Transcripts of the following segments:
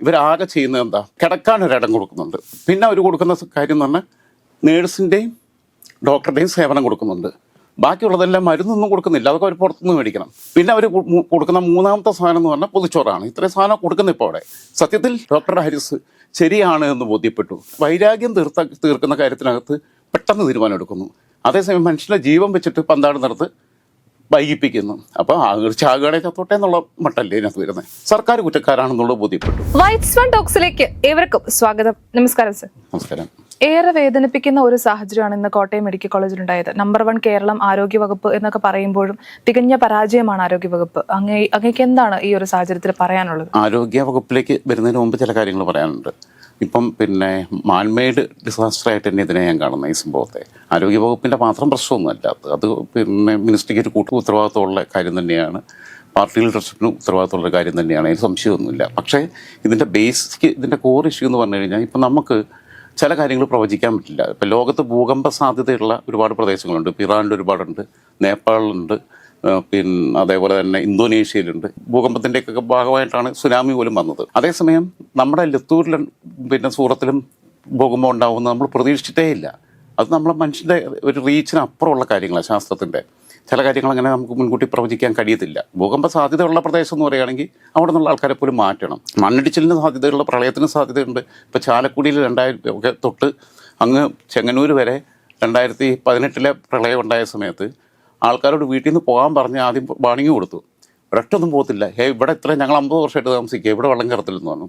ഇവരാകെ ചെയ്യുന്നത് എന്താ? കിടക്കാൻ ഒരിടം കൊടുക്കുന്നുണ്ട്. പിന്നെ അവർ കൊടുക്കുന്ന കാര്യം എന്ന് പറഞ്ഞാൽ നേഴ്സിന്റെയും ഡോക്ടറുടെയും സേവനം കൊടുക്കുന്നുണ്ട്. ബാക്കിയുള്ളതെല്ലാം മരുന്നൊന്നും കൊടുക്കുന്നില്ല. അതൊക്കെ അവർ പുറത്തുനിന്ന് മേടിക്കണം. പിന്നെ അവർ കൊടുക്കുന്ന മൂന്നാമത്തെ സാധനം എന്ന് പറഞ്ഞാൽ പൊതിച്ചോറാണ്. ഇത്രയും സാധനം കൊടുക്കുന്ന ഇപ്പോൾ അവിടെ. സത്യത്തിൽ ഡോക്ടർ ഹരിസ് ശരിയാണ് എന്ന് ബോധ്യപ്പെട്ടു. വൈരാഗ്യം തീർത്ത തീർക്കുന്ന കാര്യത്തിനകത്ത് പെട്ടെന്ന് തീരുമാനമെടുക്കുന്നു. അതേസമയം മനുഷ്യന്റെ ജീവൻ വെച്ചിട്ട് പന്താടുന്നിടത്ത് വൈകിപ്പിക്കുന്നു. അപ്പൊ ചാകുകയുടെ ചത്തോട്ടെ എന്നുള്ള മട്ടല്ലേ ഇതിനകത്ത് വരുന്നത്? സർക്കാർ കുറ്റക്കാരാണെന്നുള്ളത് ബോധ്യപ്പെട്ടു. വൈറ്റ്സ് വൺ ടോക്സിലേക്ക് ഏവർക്കും സ്വാഗതം. നമസ്കാരം സർ നമസ്കാരം. ഏറെ വേദനിപ്പിക്കുന്ന ഒരു സാഹചര്യമാണ് ഇന്ന് കോട്ടയം മെഡിക്കൽ കോളേജിൽ ഉണ്ടായത് നമ്പർ വൺ കേരളം ആരോഗ്യ വകുപ്പ് എന്നൊക്കെ പറയുമ്പോഴും തികഞ്ഞ പരാജയമാണ് ആരോഗ്യ വകുപ്പ് അങ്ങേ അങ്ങേക്ക് എന്താണ് ഈ ഒരു സാഹചര്യത്തിൽ പറയാനുള്ളത്? ആരോഗ്യ വകുപ്പിലേക്ക് വരുന്നതിന് മുമ്പ് ചില കാര്യങ്ങൾ പറയാനുണ്ട്. ഇപ്പം പിന്നെ മാൻമെയ്ഡ് ഡിസാസ്റ്റർ ആയിട്ട് തന്നെ ഇതിനെ ഞാൻ കാണുന്ന ഈ സംഭവത്തെ. ആരോഗ്യ വകുപ്പിന്റെ മാത്രം പ്രശ്നമൊന്നുമല്ല. അത് അത് പിന്നെ മിനിസ്ട്രിക്ക് ഒരു കൂട്ടു ഉത്തരവാദിത്തമുള്ള കാര്യം തന്നെയാണ്. പാർട്ടി ലീഡർഷിപ്പിനും ഉത്തരവാദിത്തമുള്ള കാര്യം തന്നെയാണ്. അതിന് സംശയമൊന്നുമില്ല. പക്ഷേ ഇതിന്റെ ബേസിക് ഇതിന്റെ കോർ ഇഷ്യൂ എന്ന് പറഞ്ഞു കഴിഞ്ഞാൽ ഇപ്പം നമുക്ക് ചില കാര്യങ്ങൾ പ്രവചിക്കാൻ പറ്റില്ല. ഇപ്പം ലോകത്ത് ഭൂകമ്പ സാധ്യതയുള്ള ഒരുപാട് പ്രദേശങ്ങളുണ്ട്. ഇപ്പം ഇറാനിൽ ഒരുപാടുണ്ട്. നേപ്പാളിലുണ്ട്. പിന്നെ അതേപോലെ തന്നെ ഇന്തോനേഷ്യയിലുണ്ട്. ഭൂകമ്പത്തിന്റെയൊക്കെ ഭാഗമായിട്ടാണ് സുനാമി പോലും വന്നത്. അതേസമയം നമ്മുടെ ലത്തൂരിലും പിന്നെ സൂറത്തിലും ഭൂകമ്പം ഉണ്ടാവുമെന്ന് നമ്മൾ പ്രതീക്ഷിച്ചിട്ടേ ഇല്ല അത് നമ്മളെ മനുഷ്യന്റെ ഒരു റീച്ചിന് അപ്പുറമുള്ള കാര്യങ്ങളാണ് ശാസ്ത്രത്തിന്റെ ചില കാര്യങ്ങൾ അങ്ങനെ നമുക്ക് മുൻകൂട്ടി പ്രവചിക്കാൻ കഴിയത്തില്ല. ഭൂകമ്പ സാധ്യതയുള്ള പ്രദേശം എന്ന് പറയുകയാണെങ്കിൽ അവിടെ നിന്നുള്ള ആൾക്കാരെ പോലും മാറ്റണം. മണ്ണിടിച്ചിലിന് സാധ്യതയുള്ള പ്രളയത്തിന് സാധ്യതയുണ്ട്. ഇപ്പോൾ ചാലക്കുടിയിൽ രണ്ടായിരം ഒക്കെ തൊട്ട് അങ്ങ് ചെങ്ങന്നൂർ വരെ രണ്ടായിരത്തി പതിനെട്ടിലെ പ്രളയം ഉണ്ടായ സമയത്ത് ആൾക്കാരോട് വീട്ടിൽ നിന്ന് പോകാൻ പറഞ്ഞ് ആദ്യം വാണിംഗ് കൊടുത്തു. ഒരൊറ്റൊന്നും പോകത്തില്ല. ഹേ ഇവിടെ ഇത്ര ഞങ്ങൾ അമ്പത് വർഷമായിട്ട് താമസിക്കുക. ഇവിടെ വെള്ളം കയറത്തില്ലെന്ന് പറഞ്ഞു.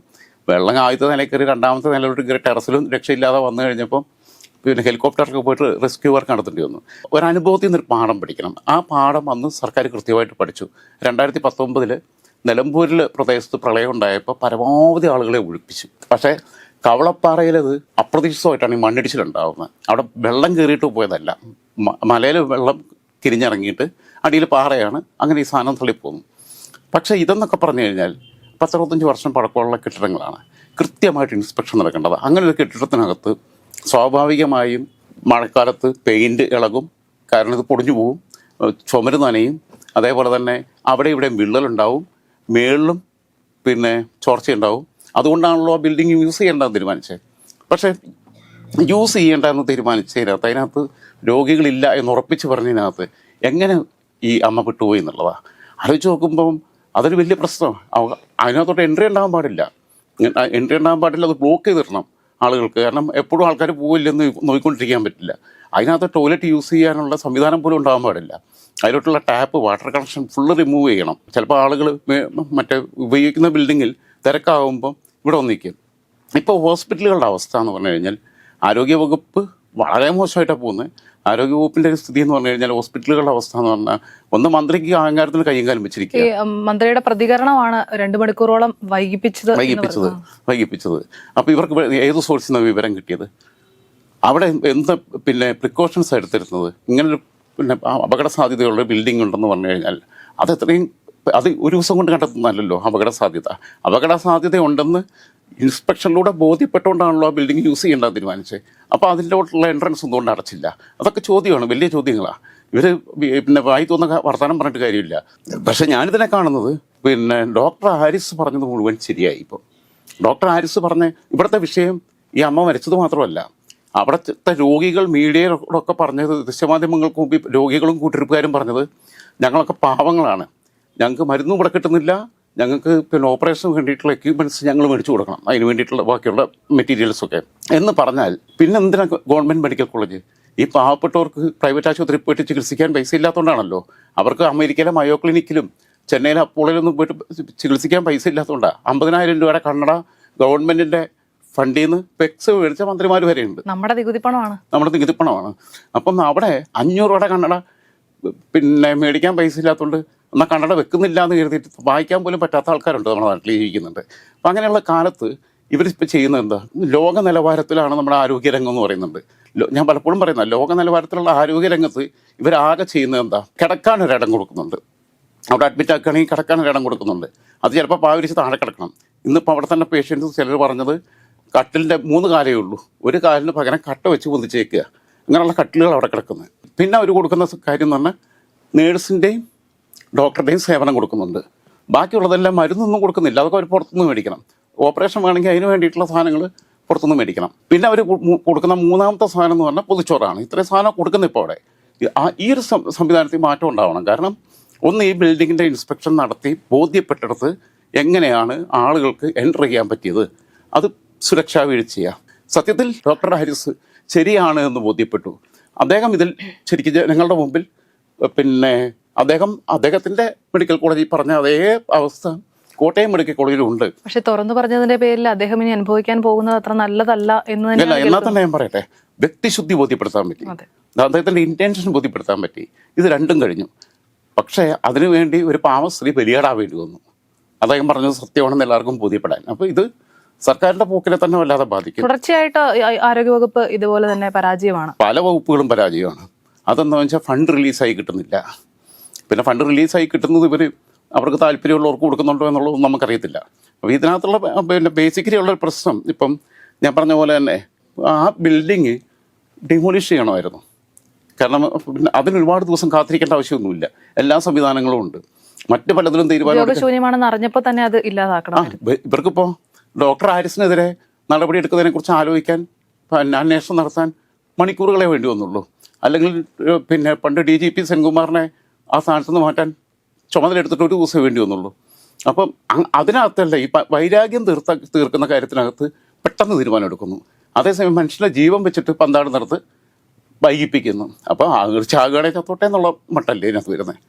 വെള്ളം ആദ്യത്തെ നിലയിൽ കയറി രണ്ടാമത്തെ നിലയിലോട്ട് കയറി ടെറസിലും രക്ഷയില്ലാതെ വന്നു കഴിഞ്ഞപ്പം പിന്നെ ഹെലികോപ്റ്ററൊക്കെ പോയിട്ട് റെസ്ക്യൂ വർക്ക് നടത്തേണ്ടി വന്നു. ഒരനുഭവത്തിൽ നിന്ന് ഒരു പാഠം പഠിക്കണം. ആ പാഠം അന്ന് സർക്കാർ കൃത്യമായിട്ട് പഠിച്ചു. രണ്ടായിരത്തി പത്തൊമ്പതിൽ നിലമ്പൂരിൽ പ്രദേശത്ത് പ്രളയം ഉണ്ടായപ്പോൾ പരമാവധി ആളുകളെ ഒഴിപ്പിച്ചു. പക്ഷേ കവളപ്പാറയിലത് അപ്രതീക്ഷിതമായിട്ടാണ് ഈ മണ്ണിടിച്ചിലുണ്ടാവുന്നത്. അവിടെ വെള്ളം കയറിയിട്ട് പോയതല്ല. മലയിൽ വെള്ളം തിരിഞ്ഞിറങ്ങിയിട്ട് അടിയിൽ പാറയാണ്. അങ്ങനെ ഈ സാധനം തള്ളിപ്പോകുന്നു. പക്ഷേ ഇതെന്നൊക്കെ പറഞ്ഞു കഴിഞ്ഞാൽ പത്തറുപത്തഞ്ച് വർഷം പഴക്കമുള്ള കെട്ടിടങ്ങളാണ്. കൃത്യമായിട്ട് ഇൻസ്പെക്ഷൻ നടക്കേണ്ടത്. അങ്ങനെ ഒരു കെട്ടിടത്തിനകത്ത് സ്വാഭാവികമായും മഴക്കാലത്ത് പെയിന്റ് ഇളകും. കാരണം ഇത് പൊടിഞ്ഞു പോകും ചുമര് നനയും. അതേപോലെ തന്നെ അവിടെ ഇവിടെയും വിള്ളലുണ്ടാവും. മേളിലും പിന്നെ ചോർച്ചയുണ്ടാവും. അതുകൊണ്ടാണല്ലോ ആ ബിൽഡിംഗ് യൂസ് ചെയ്യേണ്ടതെന്ന് തീരുമാനിച്ചത്. പക്ഷേ യൂസ് ചെയ്യേണ്ട എന്ന് തീരുമാനിച്ചതിനകത്ത് അതിനകത്ത് രോഗികളില്ല എന്ന് ഉറപ്പിച്ച് പറഞ്ഞതിനകത്ത് എങ്ങനെ ഈ അമ്മ വിട്ടുപോയി എന്നുള്ളതാണ് ആലോചിച്ച് നോക്കുമ്പം അതൊരു വലിയ പ്രശ്നമാണ് അതിനകത്തോട്ട് എൻട്രി ഉണ്ടാകാൻ പാടില്ല. എൻട്രി ഉണ്ടാകാൻ പാടില്ല അത് ബ്ലോക്ക് ചെയ്തിടണം ആളുകൾക്ക്. കാരണം എപ്പോഴും ആൾക്കാർ പോവില്ലെന്ന് നോക്കിക്കൊണ്ടിരിക്കാൻ പറ്റില്ല. അതിനകത്ത് ടോയ്ലറ്റ് യൂസ് ചെയ്യാനുള്ള സംവിധാനം പോലും ഉണ്ടാകാൻ പാടില്ല. അതിലോട്ടുള്ള tap water connection full remove ചെയ്യണം. ചിലപ്പോൾ ആളുകൾ മറ്റേ ഉപയോഗിക്കുന്ന ബിൽഡിങ്ങിൽ തിരക്കാവുമ്പം ഇവിടെ വന്നിരിക്കും ഇപ്പോൾ ഹോസ്പിറ്റലുകളുടെ അവസ്ഥ എന്ന് പറഞ്ഞു കഴിഞ്ഞാൽ ആരോഗ്യവകുപ്പ് വളരെ മോശമായിട്ടാണ് പോകുന്നത് ആരോഗ്യവകുപ്പിന്റെ ഒരു സ്ഥിതി എന്ന് പറഞ്ഞു കഴിഞ്ഞാൽ ഹോസ്പിറ്റലുകളുടെ അവസ്ഥ എന്ന് പറഞ്ഞാൽ ഒന്ന് മന്ത്രിക്ക് അഹങ്കാരത്തിന് കയ്യും കാലം വെച്ചിരിക്കുക. മന്ത്രിയുടെ പ്രതികരണമാണ് രണ്ടു മണിക്കൂറോളം വൈകിപ്പിച്ചത് വൈകിപ്പിച്ചത്. വൈകിപ്പിച്ചത്. അപ്പൊ ഇവർക്ക് ഏത് സോഴ്സിൽ നിന്നാണ് വിവരം കിട്ടിയത്? അവിടെ എന്ത് പിന്നെ പ്രിക്കോഷൻസ് എടുത്തിരുന്നത്? ഇങ്ങനൊരു പിന്നെ അപകട സാധ്യതയുള്ള ബിൽഡിംഗ് ഉണ്ടെന്ന് പറഞ്ഞു കഴിഞ്ഞാൽ അത് എത്രയും അത് ഒരു ദിവസം കൊണ്ട് കണ്ടെത്തുന്നതല്ലല്ലോ അപകട സാധ്യത അപകട സാധ്യത ഉണ്ടെന്ന് ഇൻസ്പെക്ഷനിലൂടെ ബോധ്യപ്പെട്ടുകൊണ്ടാണല്ലോ ആ ബിൽഡിംഗ് യൂസ് ചെയ്യേണ്ടത് തീരുമാനിച്ചത് അപ്പോൾ അതിലോട്ടുള്ള എൻട്രൻസ് ഒന്നുകൊണ്ട് അടച്ചില്ല അതൊക്കെ ചോദ്യമാണ് വലിയ ചോദ്യങ്ങളാണ് ഇവർ പിന്നെ വായി തോന്നുന്ന വർത്തമാനം പറഞ്ഞിട്ട് കാര്യമില്ല. പക്ഷെ ഞാനിതിനെ കാണുന്നത് പിന്നെ ഡോക്ടർ ഹാരിസ് പറഞ്ഞത് മുഴുവൻ ശരിയായി ഇപ്പോൾ ഡോക്ടർ ഹാരിസ് പറഞ്ഞ ഇവിടുത്തെ വിഷയം ഈ അമ്മ മരിച്ചത് മാത്രമല്ല. അവിടുത്തെ രോഗികൾ മീഡിയയിലൊക്കെ പറഞ്ഞത് ദൃശ്യമാധ്യമങ്ങൾക്ക് മുമ്പിൽ രോഗികളും കൂട്ടിരിപ്പുകാരും പറഞ്ഞത് ഞങ്ങളൊക്കെ പാവങ്ങളാണ്. ഞങ്ങൾക്ക് മരുന്നും ഇവിടെ കിട്ടുന്നില്ല. ഞങ്ങൾക്ക് പിന്നെ ഓപ്പറേഷന് വേണ്ടിയിട്ടുള്ള എക്യുപ്മെന്റ്സ് ഞങ്ങൾ മേടിച്ചു കൊടുക്കണം. അതിന് വേണ്ടിയിട്ടുള്ള ബാക്കിയുള്ള മെറ്റീരിയൽസൊക്കെ എന്ന് പറഞ്ഞാൽ പിന്നെ എന്തിനാ ഗവൺമെന്റ് മെഡിക്കൽ കോളേജ് ഈ പാവപ്പെട്ടവർക്ക് പ്രൈവറ്റ് ആശുപത്രിയിൽ പോയിട്ട് ചികിത്സിക്കാൻ പൈസ ഇല്ലാത്തതുകൊണ്ടാണല്ലോ അവർക്ക് അമേരിക്കയിലെ മയോ ക്ലിനിക്കിലും ചെന്നൈയിലെ അപ്പോളയിലൊന്നും പോയിട്ട് ചികിത്സിക്കാൻ പൈസ ഇല്ലാത്തതുകൊണ്ടാണ് അമ്പതിനായിരം രൂപയുടെ കണ്ണട ഗവൺമെന്റിന്റെ ഫണ്ടിൽ നിന്ന് പെക്സ് മേടിച്ച മന്ത്രിമാർ വരെയുണ്ട്. നമ്മുടെ നികുതി പണമാണ്. നമ്മുടെ നികുതിപ്പണമാണ് അപ്പം അവിടെ അഞ്ഞൂറ് രൂപയുടെ കണ്ണട പിന്നെ മേടിക്കാൻ പൈസ ഇല്ലാത്തതുകൊണ്ട് എന്നാൽ കണ്ണട വെക്കുന്നില്ല എന്ന് കരുതിയിട്ട് വായിക്കാൻ പോലും പറ്റാത്ത ആൾക്കാരുണ്ട് നമ്മുടെ നാട്ടിൽ ജീവിക്കുന്നുണ്ട് അപ്പം അങ്ങനെയുള്ള കാലത്ത് ഇവർ ഇവരിപ്പോൾ ചെയ്യുന്നത് എന്താ? ലോക നിലവാരത്തിലാണ് നമ്മുടെ ആരോഗ്യരംഗം എന്ന് പറയുന്നുണ്ട്. ഞാൻ പലപ്പോഴും പറയുന്ന ലോക നിലവാരത്തിലുള്ള ആരോഗ്യരംഗത്ത് ഇവരാകെ ചെയ്യുന്നത് എന്താ? കിടക്കാൻ ഒരിടം കൊടുക്കുന്നുണ്ട്. അവിടെ അഡ്മിറ്റ് ആക്കുകയാണെങ്കിൽ കിടക്കാൻ ഒരിടം കൊടുക്കുന്നുണ്ട്. അത് ചിലപ്പോൾ പാവരിച്ച് താഴെ കിടക്കണം. ഇന്നിപ്പോൾ അവിടെ തന്നെ പേഷ്യൻസ് ചിലർ പറഞ്ഞത് കട്ടിലിന്റെ മൂന്ന് കാലേ ഉള്ളൂ. ഒരു കാലിന് പകരം കട്ട വെച്ച് പൊന്തിച്ചേക്കുക. അങ്ങനെയുള്ള കട്ടിലുകൾ അവിടെ കിടക്കുന്നത്. പിന്നെ അവർ കൊടുക്കുന്ന കാര്യം എന്ന് പറഞ്ഞാൽ നേഴ്സിന്റെയും ഡോക്ടറുടെയും സേവനം കൊടുക്കുന്നുണ്ട്. ബാക്കിയുള്ളതെല്ലാം മരുന്നൊന്നും കൊടുക്കുന്നില്ല. അതൊക്കെ അവർ പുറത്തുനിന്ന് മേടിക്കണം. ഓപ്പറേഷൻ വേണമെങ്കിൽ അതിന് വേണ്ടിയിട്ടുള്ള സാധനങ്ങൾ പുറത്തുനിന്ന് മേടിക്കണം. പിന്നെ അവർ കൊടുക്കുന്ന മൂന്നാമത്തെ സാധനം എന്ന് പറഞ്ഞാൽ പൊതുച്ചോറാണ്. ഇത്രയും സാധനം കൊടുക്കുന്ന ഇപ്പോൾ അവിടെ. ഈ- ഒരു സംവിധാനത്തിൽ മാറ്റം ഉണ്ടാവണം. കാരണം ഒന്ന് ഈ ബിൽഡിങ്ങിന്റെ ഇൻസ്പെക്ഷൻ നടത്തി ബോധ്യപ്പെട്ടിടത്ത് എങ്ങനെയാണ് ആളുകൾക്ക് എന്റർ ചെയ്യാൻ പറ്റിയത്. അത് സുരക്ഷാ വീഴ്ചയാണ് സത്യത്തിൽ ഡോക്ടർ ഹാരിസ് ശരിയാണ് എന്ന് ബോധ്യപ്പെട്ടു. അദ്ദേഹം ഇതിൽ ശരിക്കും ജനങ്ങളുടെ മുമ്പിൽ പിന്നെ അദ്ദേഹം അദ്ദേഹത്തിന്റെ മെഡിക്കൽ കോളേജിൽ പറഞ്ഞ അതേ അവസ്ഥ കോട്ടയം മെഡിക്കൽ കോളേജിലും ഉണ്ട്. പക്ഷെ തുറന്നു പറഞ്ഞതിന്റെ പേരിൽ അദ്ദേഹം ഇനി അനുഭവിക്കാൻ പോകുന്നത് അത്ര നല്ലതല്ല എന്ന് തന്നെ എന്നാൽ തന്നെ ഞാൻ പറയട്ടെ. വ്യക്തിശുദ്ധി ബോധ്യപ്പെടുത്താൻ പറ്റി. അദ്ദേഹത്തിന്റെ ഇന്റൻഷൻ ബോധ്യപ്പെടുത്താൻ പറ്റി. ഇത് രണ്ടും കഴിഞ്ഞു. പക്ഷേ അതിനുവേണ്ടി ഒരു പാവസ്ത്രീ ബലിയാടാവേണ്ടി വന്നു. അദ്ദേഹം പറഞ്ഞത് സത്യമാണെന്ന് എല്ലാവർക്കും ബോധ്യപ്പെടാൻ. അപ്പോൾ ഇത് സർക്കാരിന്റെ പോക്കിനെ തന്നെ വല്ലാതെ ബാധിക്കും. തുടർച്ചയായിട്ട് ആരോഗ്യവകുപ്പ് ഇതുപോലെ തന്നെ പരാജയമാണ്. പല വകുപ്പുകളും പരാജയമാണ്. അതെന്താ വെച്ചാൽ ഫണ്ട് റിലീസായി കിട്ടുന്നില്ല. പിന്നെ ഫണ്ട് റിലീസായി കിട്ടുന്നത് ഇവർ അവർക്ക് താല്പര്യമുള്ളവർക്ക് കൊടുക്കുന്നുണ്ടോ എന്നുള്ളത് നമുക്കറിയത്തില്ല. അപ്പോൾ ഇതിനകത്തുള്ള പിന്നെ ബേസിക്കലി ഉള്ള ഒരു പ്രശ്നം ഇപ്പം ഞാൻ പറഞ്ഞ പോലെ തന്നെ ആ ബിൽഡിങ് ഡിമോളിഷ് ചെയ്യണമായിരുന്നു. കാരണം പിന്നെ അതിന് ഒരുപാട് ദിവസം കാത്തിരിക്കേണ്ട ആവശ്യമൊന്നുമില്ല. എല്ലാ സംവിധാനങ്ങളും ഉണ്ട്. മറ്റു പലതിലും തീരുമാനം ഇവർക്കിപ്പോൾ ഡോക്ടർ ഹാരിസിനെതിരെ നടപടി എടുക്കുന്നതിനെ കുറിച്ച് ആലോചിക്കാൻ പിന്നെ അന്വേഷണം നടത്താൻ മണിക്കൂറുകളെ വേണ്ടി വന്നുള്ളൂ. അല്ലെങ്കിൽ പിന്നെ പണ്ട് ഡി ജി പി സെൻകുമാറിനെ ആ സ്ഥാനത്ത് നിന്ന് മാറ്റാൻ ചുമതല എടുത്തിട്ട് ഒരു ദിവസം വേണ്ടി വന്നുള്ളൂ. അപ്പം അതിനകത്തല്ല ഈ വൈരാഗ്യം തീർത്ത തീർക്കുന്ന കാര്യത്തിനകത്ത് പെട്ടെന്ന് തീരുമാനം എടുക്കുന്നു അതേസമയം മനുഷ്യന്റെ ജീവൻ വെച്ചിട്ട് പന്താടുന്നിടത്ത് വൈകിപ്പിക്കുന്നു. അപ്പോൾ ചാകുകയാണെങ്കിൽ ചത്തോട്ടെ എന്നുള്ള മട്ടല്ലേ ഇതിനകത്ത് വരുന്നത്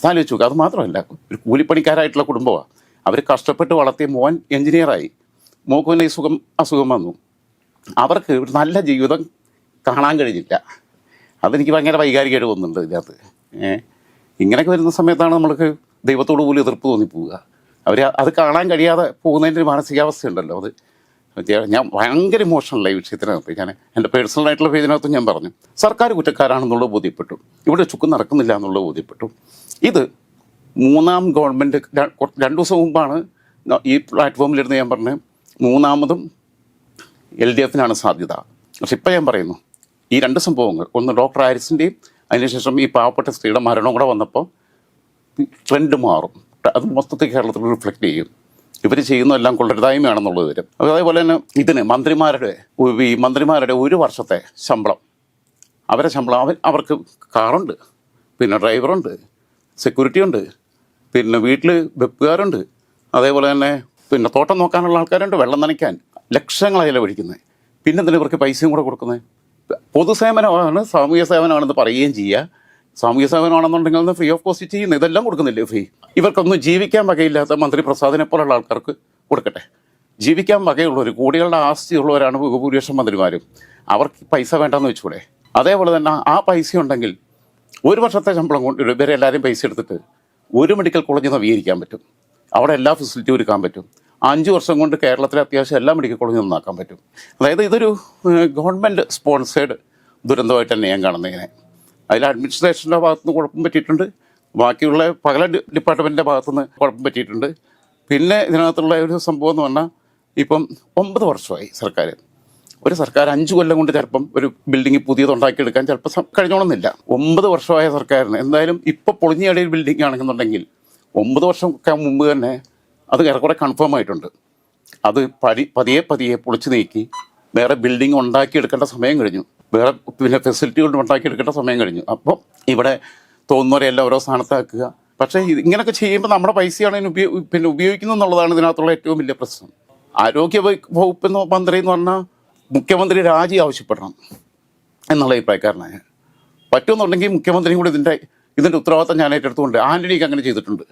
അതാലോചിച്ച് അത് മാത്രമല്ല ഒരു കൂലിപ്പണിക്കാരായിട്ടുള്ള കുടുംബമാണ് അവർ കഷ്ടപ്പെട്ട് വളർത്തിയ മോൻ എഞ്ചിനീയറായി. മോക്കുവിന്റെ ഈ സുഖം അസുഖം വന്നു. അവർക്ക് ഒരു നല്ല ജീവിതം കാണാൻ കഴിഞ്ഞില്ല. അതെനിക്ക് ഭയങ്കര വൈകാരികമായിട്ട് തോന്നുന്നുണ്ട് ഇതിനകത്ത്. ഏഹ് ഇങ്ങനെയൊക്കെ വരുന്ന സമയത്താണ് നമ്മൾക്ക് ദൈവത്തോട് പോലും എതിർപ്പ് തോന്നിപ്പോവുക. അവർ അത് കാണാൻ കഴിയാതെ പോകുന്നതിന്റെ ഒരു മാനസികാവസ്ഥ ഉണ്ടല്ലോ അത് ഞാൻ- ഭയങ്കര ഭയങ്കര ഈ വിഷയത്തിനകത്ത്. ഞാൻ എന്റെ പേഴ്സണൽ ആയിട്ടുള്ള പേജിനകത്തും ഞാൻ പറഞ്ഞു സർക്കാർ കുറ്റക്കാരാണെന്നുള്ളത് ബോധ്യപ്പെട്ടു. ഇവിടെ ചുക്ക് നടക്കുന്നില്ല എന്നുള്ളത് ബോധ്യപ്പെട്ടു. ഇത് മൂന്നാം ഗവൺമെന്റ് രണ്ട് ദിവസം മുമ്പാണ് ഈ പ്ലാറ്റ്ഫോമിലിരുന്ന് ഞാൻ പറഞ്ഞത് മൂന്നാമതും എൽ ഡി എഫിനാണ് സാധ്യത. പക്ഷെ ഇപ്പം ഞാൻ പറയുന്നു ഈ രണ്ട് സംഭവങ്ങൾ ഒന്ന് ഡോക്ടർ ഹാരിസിന്റെയും അതിനുശേഷം ഈ പാവപ്പെട്ട സ്ത്രീയുടെ മരണവും കൂടെ വന്നപ്പോൾ ട്രെൻഡ് മാറും. അത് മൊത്തത്തിൽ കേരളത്തിൽ റിഫ്ലക്റ്റ് ചെയ്യും. ഇവർ ചെയ്യുന്നതെല്ലാം കൊള്ളരുതായ്മയാണെന്നുള്ളത് വരും. അതേപോലെ തന്നെ ഇതിന് മന്ത്രിമാരുടെ ഈ മന്ത്രിമാരുടെ ഒരു വർഷത്തെ ശമ്പളം. അവരെ ശമ്പളം അവർ അവർക്ക് കാറുണ്ട് പിന്നെ ഡ്രൈവറുണ്ട് സെക്യൂരിറ്റി ഉണ്ട് പിന്നെ വീട്ടിൽ വെപ്പുകാരുണ്ട്. അതേപോലെ തന്നെ പിന്നെ തോട്ടം നോക്കാനുള്ള ആൾക്കാരുണ്ട് വെള്ളം നനയ്ക്കാൻ. ലക്ഷങ്ങളായി ചിലവഴിക്കുന്നത് പിന്നെ എന്തിനാ ഇവർക്ക് പൈസയും കൂടെ കൊടുക്കുന്നത് പൊതുസേവനമാണ് സാമൂഹ്യ സേവനമാണെന്ന് പറയുകയും ചെയ്യുക സാമൂഹ്യ സേവനമാണെന്നുണ്ടെങ്കിൽ ഫ്രീ ഓഫ് കോസ്റ്റ് ചെയ്യുന്നത് ഇതെല്ലാം കൊടുക്കുന്നില്ലേ ഫ്രീ ഇവർക്കൊന്നും ജീവിക്കാൻ വകയില്ലാത്ത മന്ത്രി പ്രസാദിനെ പോലുള്ള ആൾക്കാർക്ക് കൊടുക്കട്ടെ. ജീവിക്കാൻ വകയുള്ളവർ കോടികളുടെ ആസ്തിയുള്ളവരാണ് ഭൂരിപക്ഷം മന്ത്രിമാരും. അവർക്ക് പൈസ വേണ്ടെന്ന് വെച്ചൂടെ? അതേപോലെ തന്നെ ആ പൈസ ഉണ്ടെങ്കിൽ ഒരു വർഷത്തെ ശമ്പളം കൊണ്ട് ഇവരെല്ലാവരും പൈസ എടുത്തിട്ട് ഒരു മെഡിക്കൽ കോളേജ് നവീകരിക്കാൻ പറ്റും. അവിടെ എല്ലാ ഫെസിലിറ്റിയും ഒരുക്കാൻ പറ്റും. അഞ്ച് വർഷം കൊണ്ട് കേരളത്തിലെ അത്യാവശ്യം എല്ലാ മെഡിക്കൽ കോളേജും നന്നാക്കാൻ പറ്റും. അതായത് ഇതൊരു ഗവൺമെന്റ് സ്പോൺസേഡ് ദുരന്തമായിട്ട് തന്നെ ഞാൻ കാണുന്നത് ഇങ്ങനെ. അതിൽ അഡ്മിനിസ്ട്രേഷന്റെ ഭാഗത്തുനിന്ന് കുഴപ്പം പറ്റിയിട്ടുണ്ട്. ബാക്കിയുള്ള പല ഡിപ്പാർട്ട്മെന്റിന്റെ ഭാഗത്തുനിന്ന് കുഴപ്പം പറ്റിയിട്ടുണ്ട്. പിന്നെ ഇതിനകത്തുള്ള ഒരു സംഭവം എന്ന് പറഞ്ഞാൽ ഇപ്പം ഒമ്പത് വർഷമായി സർക്കാർ. ഒരു സർക്കാർ അഞ്ച് കൊല്ലം കൊണ്ട് ചിലപ്പം ഒരു ബിൽഡിംഗ് പുതിയത് ഉണ്ടാക്കിയെടുക്കാൻ ചിലപ്പോൾ കഴിഞ്ഞോണമെന്നില്ല ഒമ്പത് വർഷമായ സർക്കാരിന്. എന്തായാലും ഇപ്പോൾ പൊളിഞ്ഞിയടിയ ബിൽഡിംഗ് ആണെന്നുണ്ടെങ്കിൽ ഒമ്പത് വർഷം മുമ്പ് തന്നെ അത് ഏറെക്കുറെ കൺഫേം ആയിട്ടുണ്ട്. അത് പതി പതിയെ പതിയെ പൊളിച്ചു നീക്കി വേറെ ബിൽഡിംഗ് ഉണ്ടാക്കിയെടുക്കേണ്ട സമയം കഴിഞ്ഞു. വേറെ പിന്നെ ഫെസിലിറ്റികൾ ഉണ്ടാക്കിയെടുക്കേണ്ട സമയം കഴിഞ്ഞു. അപ്പം ഇവിടെ തോന്നുന്നവരെല്ലാം ഓരോ സ്ഥാനത്താക്കുക. പക്ഷേ ഇങ്ങനെയൊക്കെ ചെയ്യുമ്പോൾ നമ്മുടെ പൈസയാണ് അതിന് ഉപയോ പിന്നെ ഉപയോഗിക്കുന്നത് എന്നുള്ളതാണ് ഇതിനകത്തുള്ള ഏറ്റവും വലിയ പ്രശ്നം. ആരോഗ്യ വകുപ്പ് എന്ന് മന്ത്രി എന്ന് പറഞ്ഞാൽ മുഖ്യമന്ത്രി രാജി ആവശ്യപ്പെടണം എന്നുള്ള അഭിപ്രായക്കാരനായ. പറ്റുമെന്നുണ്ടെങ്കിൽ മുഖ്യമന്ത്രിയും കൂടി ഇതിന്റെ ഇതിന്റെ ഉത്തരവാദിത്തം ഞാൻ ഏറ്റെടുത്തുകൊണ്ട് ആന്റണിക്ക് അങ്ങനെ ചെയ്തിട്ടുണ്ട്.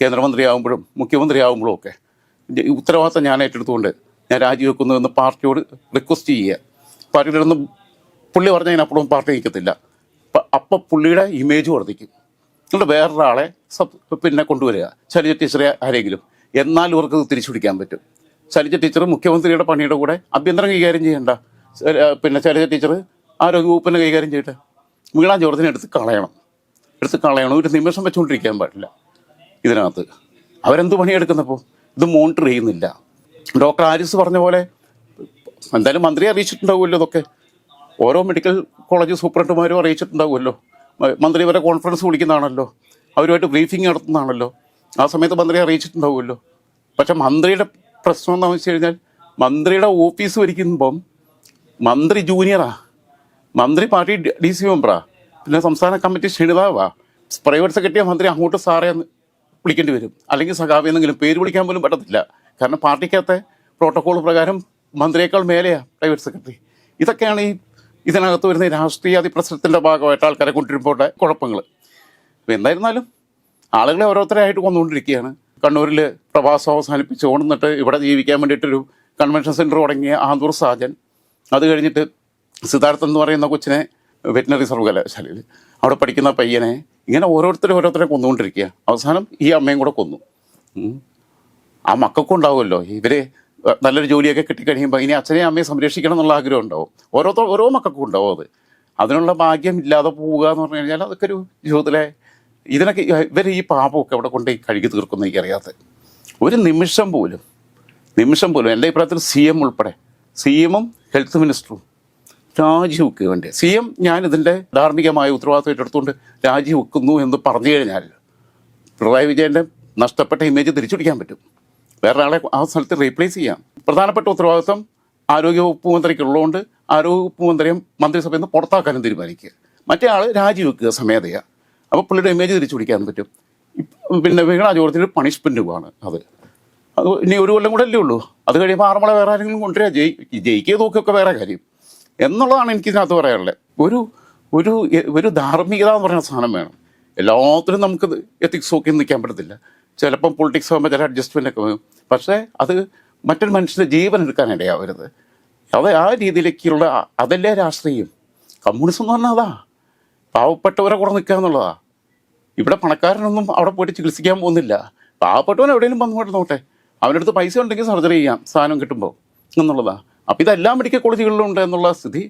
കേന്ദ്രമന്ത്രിയാവുമ്പോഴും മുഖ്യമന്ത്രിയാവുമ്പോഴും ഒക്കെ ഉത്തരവാദിത്തം ഞാൻ ഏറ്റെടുത്തുകൊണ്ട് ഞാൻ രാജിവെക്കുന്നു എന്ന് പാർട്ടിയോട് റിക്വസ്റ്റ് ചെയ്യുക. പാർട്ടിയുടെ ഒന്നും പുള്ളി പറഞ്ഞതിനപ്പുറം പാർട്ടി നിൽക്കത്തില്ല. അപ്പം പുള്ളിയുടെ ഇമേജ് വർദ്ധിക്കും. എന്നിട്ട് വേറൊരാളെ സബ് പിന്നെ കൊണ്ടുവരിക. ശൈലജ ടീച്ചറെ ആരെങ്കിലും. എന്നാൽ ഇവർക്ക് തിരിച്ചു പിടിക്കാൻ പറ്റും. ശൈലജ ടീച്ചർ മുഖ്യമന്ത്രിയുടെ പണിയുടെ കൂടെ അഭ്യന്തരം കൈകാര്യം ചെയ്യണ്ട. പിന്നെ ശൈലജ ടീച്ചർ ആരോഗ്യവകുപ്പിനെ കൈകാര്യം ചെയ്യട്ടെ. വീണാ ജോർജിനെ എടുത്ത് കളയണം. എടുത്ത് കളയണം. ഒരു നിമിഷം വെച്ചുകൊണ്ടിരിക്കാൻ പാടില്ല. ഇതിനകത്ത്. അവരെന്ത് പണിയെടുക്കുന്നപ്പോൾ ഇത് മോണിറ്റർ ചെയ്യുന്നില്ല. ഡോക്ടർ ആരിസ് പറഞ്ഞ പോലെ എന്തായാലും മന്ത്രി അറിയിച്ചിട്ടുണ്ടാവുമല്ലോ ഇതൊക്കെ. ഓരോ മെഡിക്കൽ കോളേജ് സൂപ്രണ്ടുമാരും അറിയിച്ചിട്ടുണ്ടാവുമല്ലോ. മന്ത്രി വരെ കോൺഫറൻസ് വിളിക്കുന്നതാണല്ലോ. അവരുമായിട്ട് ബ്രീഫിംഗ് നടത്തുന്നതാണല്ലോ. ആ സമയത്ത് മന്ത്രി അറിയിച്ചിട്ടുണ്ടാവുമല്ലോ. പക്ഷെ മന്ത്രിയുടെ പ്രശ്നം എന്താണെന്ന് വെച്ച് കഴിഞ്ഞാൽ മന്ത്രിയുടെ ഓഫീസ് വരിക്കുമ്പം മന്ത്രി ജൂനിയറാ മന്ത്രി പാർട്ടി ഡി സി മെമ്പറാ പിന്നെ സംസ്ഥാന കമ്മിറ്റി ക്ഷണിതാവാ. പ്രൈവറ്റ് സെക്രട്ടറി മന്ത്രി അങ്ങോട്ട് സാറേ വിളിക്കേണ്ടി വരും. അല്ലെങ്കിൽ സഖാവ് എന്നെങ്കിലും പേര് വിളിക്കാൻ പോലും പറ്റത്തില്ല. കാരണം പാർട്ടിക്കകത്തെ പ്രോട്ടോകോൾ പ്രകാരം മന്ത്രിയേക്കാൾ മേലെയാണ് പ്രൈവറ്റ് സെക്രട്ടറി ഇതൊക്കെയാണ് ഈ ഇതിനകത്ത് വരുന്ന രാഷ്ട്രീയ അതിപ്രസരത്തിന്റെ ഭാഗമായിട്ട് ആൾക്കാരെ കൊണ്ടിരുമ്പോട്ടെ കുഴപ്പങ്ങൾ എന്തായിരുന്നാലും ആളുകളെ ഓരോരുത്തരായിട്ട് കൊന്നുകൊണ്ടിരിക്കുകയാണ്. കണ്ണൂരിൽ പ്രവാസം അവസാനിപ്പിച്ച് ഓടുന്നിട്ട് ഇവിടെ ജീവിക്കാൻ വേണ്ടിയിട്ടൊരു കൺവെൻഷൻ സെന്റർ തുടങ്ങിയ ആന്തൂർ സാജൻ. അത് കഴിഞ്ഞിട്ട് സിദ്ധാർത്ഥൻ എന്ന് പറയുന്ന കൊച്ചിനെ വെറ്റിനറി സർവകലാശാലയിൽ അവിടെ പഠിക്കുന്ന പയ്യനെ ഇങ്ങനെ ഓരോരുത്തരും ഓരോരുത്തരെ കൊന്നുകൊണ്ടിരിക്കുക. അവസാനം ഈ അമ്മയും കൂടെ കൊന്നു. ആ മക്കൾക്കും ഉണ്ടാവുമല്ലോ. ഇവർ നല്ലൊരു ജോലിയൊക്കെ കിട്ടിക്കഴിയുമ്പോൾ ഇനി അച്ഛനെയും അമ്മയെ സംരക്ഷിക്കണം എന്നുള്ള ആഗ്രഹം ഉണ്ടാവും. ഓരോരുത്തർ ഓരോ മക്കൾക്കും ഉണ്ടാവും അത്. അതിനുള്ള ഭാഗ്യം ഇല്ലാതെ പോവുക എന്ന് പറഞ്ഞു കഴിഞ്ഞാൽ അതൊക്കെ ഒരു ജീവിതത്തിലെ ഇതിനൊക്കെ ഇവർ ഈ പാപമൊക്കെ അവിടെ കൊണ്ട് കഴുകി തീർക്കുന്ന എനിക്കറിയാത്ത. ഒരു നിമിഷം പോലും നിമിഷം പോലും എന്റെ അഭിപ്രായത്തിൽ സി എം ഉൾപ്പെടെ സി എമ്മും ഹെൽത്ത് മിനിസ്റ്ററും രാജിവെക്കുക വേണ്ടി. സി എം ഞാൻ ഇതിന്റെ ധാർമ്മികമായ ഉത്തരവാദിത്വം ഏറ്റെടുത്തുകൊണ്ട് രാജിവെക്കുന്നു എന്ന് പറഞ്ഞു കഴിഞ്ഞാൽ പിണറായി വിജയന്റെ നഷ്ടപ്പെട്ട ഇമേജ് തിരിച്ചുപിടിക്കാൻ പറ്റും. വേറെ ആളെ ആ സ്ഥലത്ത് റീപ്ലേസ് ചെയ്യാം. പ്രധാനപ്പെട്ട ഉത്തരവാദിത്വം ആരോഗ്യവകുപ്പ് മന്ത്രിക്കുള്ളതുകൊണ്ട് ആരോഗ്യവകുപ്പ് മന്ത്രിയും മന്ത്രിസഭയിൽ നിന്ന് പുറത്താക്കാനും തീരുമാനിക്കുക. മറ്റേ ആൾ രാജിവെക്കുക സമേതയ അപ്പോൾ പുള്ളിയുടെ ഇമേജ് തിരിച്ചു പിടിക്കാൻ പറ്റും പിന്നെ വീണ ജോർജിന് പണിഷ്മെന്റുമാണ് അത്. അത് ഇനി ഒരു കൊല്ലം കൂടെ അല്ലേ ഉള്ളൂ. അത് കഴിയുമ്പോൾ ആറന്മുള വേറെ ആരെങ്കിലും കൊണ്ടുവരിക ജയി ജയിക്കുക നോക്കിയൊക്കെ വേറെ കാര്യം. എന്നുള്ളതാണ് എനിക്ക് ഇതിനകത്ത് പറയാനുള്ളത്. ഒരു ഒരു ഒരു ധാർമ്മികത എന്ന് പറയുന്ന സാധനം വേണം. എല്ലാത്തിനും നമുക്ക് എത്തിക്സ് നോക്കി നിൽക്കാൻ പറ്റത്തില്ല. ചിലപ്പം പൊളിറ്റിക്സ് ആകുമ്പോൾ ചില അഡ്ജസ്റ്റ്മെന്റ് ഒക്കെ വരും. പക്ഷേ അത് മറ്റൊരു മനുഷ്യന്റെ ജീവൻ എടുക്കാൻ ഇടയാവരുത്. അത് ആ രീതിയിലേക്കുള്ള അതല്ലേ രാഷ്ട്രീയം. കമ്മ്യൂണിസം എന്ന് പറഞ്ഞാൽ അതാ. പാവപ്പെട്ടവരെ കൂടെ നിൽക്കുക എന്നുള്ളതാ. ഇവിടെ പണക്കാരനൊന്നും അവിടെ പോയിട്ട് ചികിത്സിക്കാൻ പോകുന്നില്ല. പാവപ്പെട്ടവൻ എവിടെയെങ്കിലും വന്നു നോട്ടെ അവന്റെ അടുത്ത് പൈസ ഉണ്ടെങ്കിൽ സർജറി ചെയ്യാം സാധനം കിട്ടുമ്പോൾ എന്നുള്ളതാ. അപ്പം ഇതെല്ലാ മെഡിക്കൽ കോളേജുകളിലും ഉണ്ട് എന്നുള്ള സ്ഥിതി.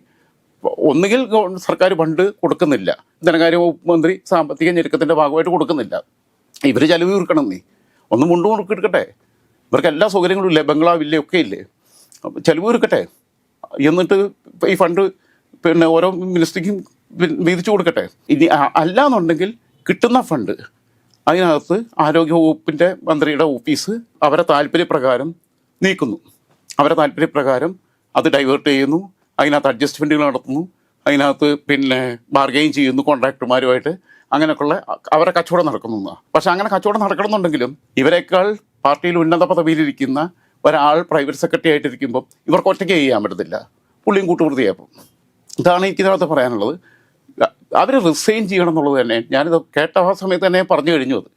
ഒന്നുകിൽ സർക്കാർ ഫണ്ട് കൊടുക്കുന്നില്ല. ധനകാര്യ വകുപ്പ് മന്ത്രി സാമ്പത്തിക ഞെരുക്കത്തിന്റെ ഭാഗമായിട്ട് കൊടുക്കുന്നില്ല. ഇവർ ചെലവ് തീർക്കണം നീ. ഒന്ന് മുണ്ടു കൊടുക്കെടുക്കട്ടെ ഇവർക്ക് എല്ലാ സൗകര്യങ്ങളും ഇല്ലേ? ബംഗ്ലാവില്ലേ ഒക്കെ ഇല്ലേ? ചെലവ് തീർക്കട്ടെ. എന്നിട്ട് ഈ ഫണ്ട് പിന്നെ ഓരോ മിനിസ്ട്രിക്കും വീതിച്ചു കൊടുക്കട്ടെ. ഇനി അല്ല എന്നുണ്ടെങ്കിൽ കിട്ടുന്ന ഫണ്ട് അതിനകത്ത് ആരോഗ്യ ആരോഗ്യവകുപ്പിന്റെ മന്ത്രിയുടെ ഓഫീസ് അവരെ താല്പര്യപ്രകാരം നീക്കുന്നു. അവരെ താല്പര്യപ്രകാരം അത് ഡൈവേർട്ട് ചെയ്യുന്നു അതിനകത്ത് അഡ്ജസ്റ്റ്മെന്റുകൾ നടത്തുന്നു അതിനകത്ത് പിന്നെ ബാർഗെയിൻ ചെയ്യുന്നു കോൺട്രാക്ടർമാരുമായിട്ട് അങ്ങനെയൊക്കെയുള്ള അവരെ കച്ചവടം നടക്കുന്നു പക്ഷെ അങ്ങനെ കച്ചവടം നടക്കണമെന്നുണ്ടെങ്കിലും ഇവരെക്കാൾ പാർട്ടിയിൽ ഉന്നത പദവിയിലിരിക്കുന്ന ഒരാൾ പ്രൈവറ്റ് സെക്രട്ടറി ആയിട്ടിരിക്കുമ്പോൾ ഇവർക്ക് ഒറ്റയ്ക്ക് ചെയ്യാൻ പറ്റത്തില്ല. പുള്ളിയും കൂട്ടുപ്രതിയാക്കും ഇതാണ് എനിക്ക് ഇതിനകത്ത് പറയാനുള്ളത്. അവർ റിസൈൻ ചെയ്യണം എന്നുള്ളത് തന്നെ ഞാനിത് കേട്ട ആ സമയത്ത് തന്നെ പറഞ്ഞു കഴിഞ്ഞു അത്.